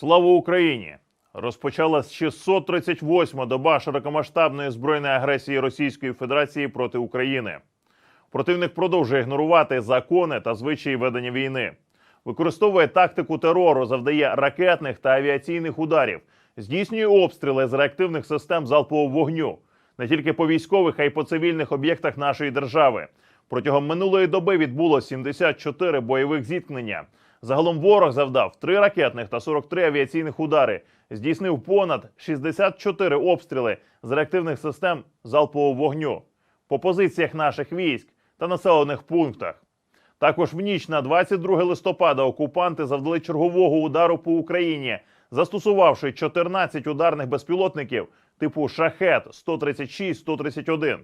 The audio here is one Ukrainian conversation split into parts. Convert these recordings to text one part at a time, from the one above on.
Слава Україні! Розпочалась 638-ма доба широкомасштабної збройної агресії Російської Федерації проти України. Противник продовжує ігнорувати закони та звичаї ведення війни, використовує тактику терору, завдає ракетних та авіаційних ударів, здійснює обстріли з реактивних систем залпового вогню не тільки по військових, а й по цивільних об'єктах нашої держави. Протягом минулої доби відбуло 74 бойових зіткнення. Загалом ворог завдав 3 ракетних та 43 авіаційних удари, здійснив понад 64 обстріли з реактивних систем залпового вогню по позиціях наших військ та населених пунктах. Також в ніч на 22 листопада окупанти завдали чергового удару по Україні, застосувавши 14 ударних безпілотників типу Шахет 136-131.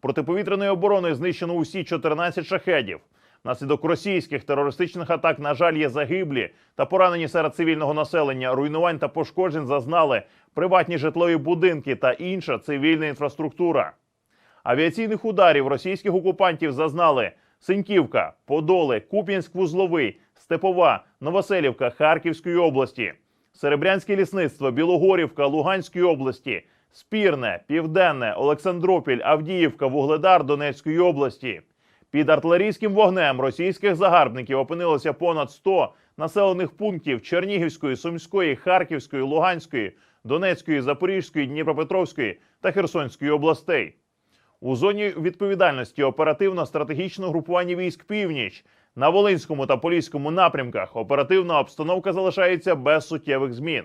Протиповітряною обороною знищено усі 14 шахедів. Внаслідок російських терористичних атак, на жаль, є загиблі та поранені серед цивільного населення. Руйнувань та пошкоджень зазнали приватні житлові будинки та інша цивільна інфраструктура. Авіаційних ударів російських окупантів зазнали Синьківка, Подоли, Куп'янськ-Вузловий, Степова, Новоселівка Харківської області, Серебрянське лісництво, Білогорівка Луганської області, Спірне, Південне, Олександропіль, Авдіївка, Вугледар Донецької області. Під артилерійським вогнем російських загарбників опинилося понад 100 населених пунктів Чернігівської, Сумської, Харківської, Луганської, Донецької, Запорізької, Дніпропетровської та Херсонської областей. У зоні відповідальності оперативно-стратегічного групування військ Північ на Волинському та Поліському напрямках оперативна обстановка залишається без суттєвих змін.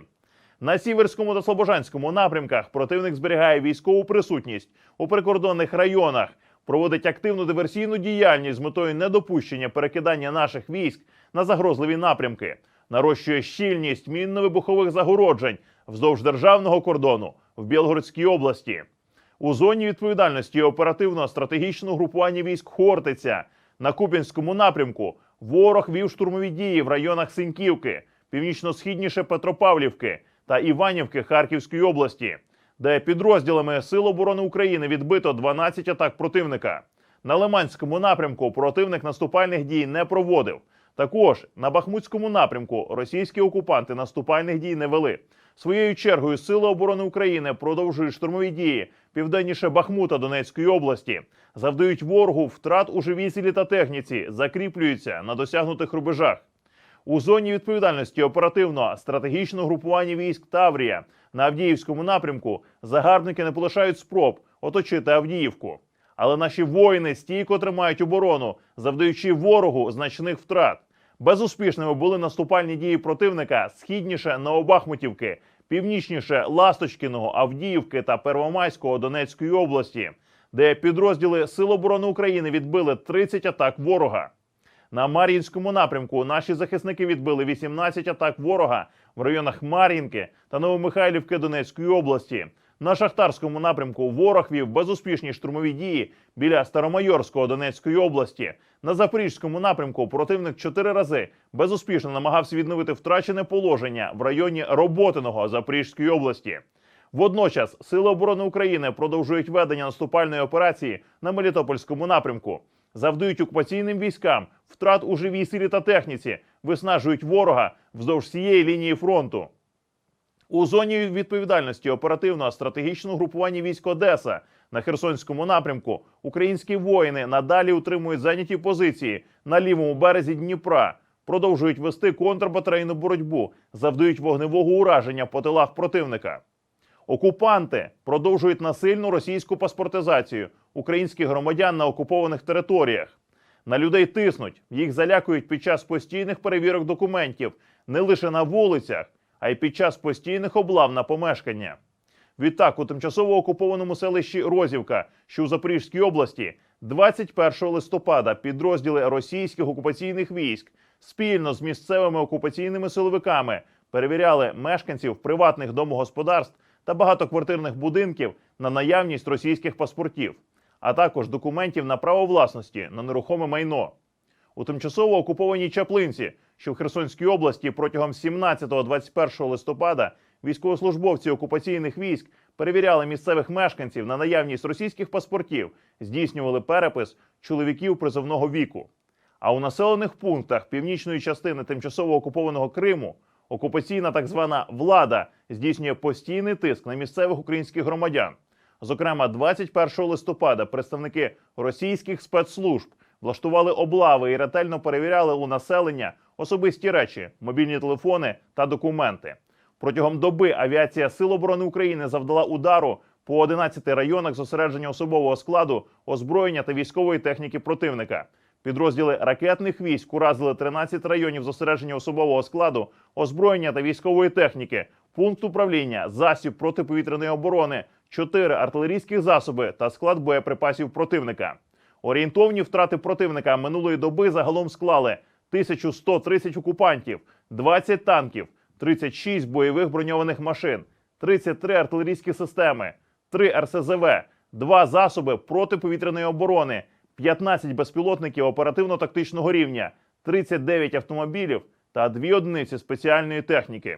На Сіверському та Слобожанському напрямках противник зберігає військову присутність у прикордонних районах, проводить активну диверсійну діяльність з метою недопущення перекидання наших військ на загрозливі напрямки, нарощує щільність мінно-вибухових загороджень вздовж державного кордону в Білгородській області. У зоні відповідальності оперативно-стратегічного групування військ Хортиця на Куп'янському напрямку ворог вів штурмові дії в районах Синьківки, північно-східніше Петропавлівки та Іванівки Харківської області, де підрозділами Сил оборони України відбито 12 атак противника. На Лиманському напрямку противник наступальних дій не проводив. Також на Бахмутському напрямку російські окупанти наступальних дій не вели. Своєю чергою Сили оборони України продовжують штурмові дії південніше Бахмута Донецької області, завдають ворогу втрат у живій силі та техніці, закріплюються на досягнутих рубежах. У зоні відповідальності оперативно стратегічного групування військ Таврія на Авдіївському напрямку загарбники не полишають спроб оточити Авдіївку. Але наші воїни стійко тримають оборону, завдаючи ворогу значних втрат. Безуспішними були наступальні дії противника східніше Новобахмутівки, північніше Ласточкіного, Авдіївки та Первомайського Донецької області, де підрозділи Сил оборони України відбили 30 атак ворога. На Мар'їнському напрямку наші захисники відбили 18 атак ворога в районах Мар'їнки та Новомихайлівки Донецької області. На шахтарському напрямку ворог вів безуспішні штурмові дії біля Старомайорського Донецької області. На запорізькому напрямку противник чотири рази безуспішно намагався відновити втрачене положення в районі Роботиного Запорізької області. Водночас Сили оборони України продовжують ведення наступальної операції на Мелітопольському напрямку, завдають окупаційним військам втрат у живій силі та техніці, виснажують ворога вздовж всієї лінії фронту. У зоні відповідальності оперативного стратегічного групування військ Одеса на Херсонському напрямку українські воїни надалі утримують зайняті позиції на лівому березі Дніпра, продовжують вести контрбатарейну боротьбу, завдають вогневого ураження по тилах противника. Окупанти продовжують насильну російську паспортизацію українських громадян на окупованих територіях. На людей тиснуть, їх залякують під час постійних перевірок документів. Не лише на вулицях, а й під час постійних облав на помешкання. Відтак, у тимчасово окупованому селищі Розівка, що у Запорізькій області, 21 листопада підрозділи російських окупаційних військ спільно з місцевими окупаційними силовиками перевіряли мешканців приватних домогосподарств та багатоквартирних будинків на наявність російських паспортів, а також документів на право власності на нерухоме майно. У тимчасово окупованій Чаплинці, що в Херсонській області протягом 17-21 листопада військовослужбовці окупаційних військ перевіряли місцевих мешканців на наявність російських паспортів, здійснювали перепис чоловіків призовного віку. А у населених пунктах північної частини тимчасово окупованого Криму Окупаційна так звана влада здійснює постійний тиск на місцевих українських громадян. Зокрема, 21 листопада представники російських спецслужб влаштували облави і ретельно перевіряли у населення особисті речі, мобільні телефони та документи. Протягом доби авіація Сил оборони України завдала удару по 11 районах зосередження особового складу, озброєння та військової техніки противника. Підрозділи ракетних військ уразили 13 районів зосередження особового складу, озброєння та військової техніки, пункт управління, засіб протиповітряної оборони, 4 артилерійських засоби та склад боєприпасів противника. Орієнтовні втрати противника минулої доби загалом склали 1130 окупантів, 20 танків, 36 бойових броньованих машин, 33 артилерійські системи, 3 РСЗВ, 2 засоби протиповітряної оборони, 15 безпілотників оперативно-тактичного рівня, 39 автомобілів та 2 одиниці спеціальної техніки.